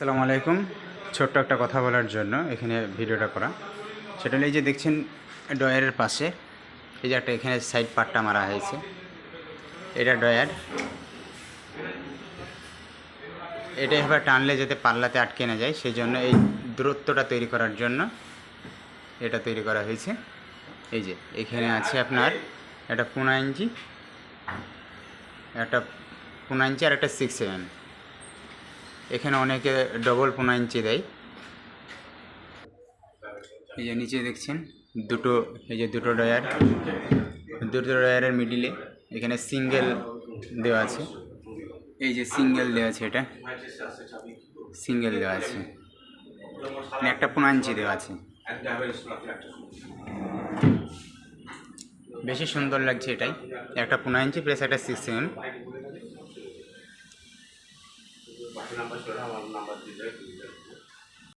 আসসালামু আলাইকুম। ছোট্ট একটা কথা বলার জন্য এখানে ভিডিওটা করা। সেটা এই যে দেখছেন ডয়ারের পাশে, এই যে একটা এখানে সাইড পাটটা মারা হয়েছে। এটা ডয়ার এটা এবার টানলে যাতে পাল্লাতে আটকে না যায় সেই জন্য এই দূরত্বটা তৈরি করার জন্য এটা তৈরি করা হয়েছে। এই যে, এখানে আছে আপনার একটা পনেরো ইঞ্চি, একটা পনেরো ইঞ্চি আর একটা সিক্স এম এখানে অনেকে ডবল পনেরো ইঞ্চি দেয়। এই যে নিচে দেখছেন, দুটো, এই যে দুটো ডয়ার দুটো ডয়ারের মিডিলে এখানে সিঙ্গেল দেওয়া আছে। এই যে সিঙ্গেল দেওয়া আছে এটা। সিঙ্গেল দেওয়া আছে। মানে একটা পনেরো ইঞ্চি দেওয়া আছে। বেশি সুন্দর লাগছে এটাই। একটা পনেরো ইঞ্চি প্লাস একটা সিক্স এম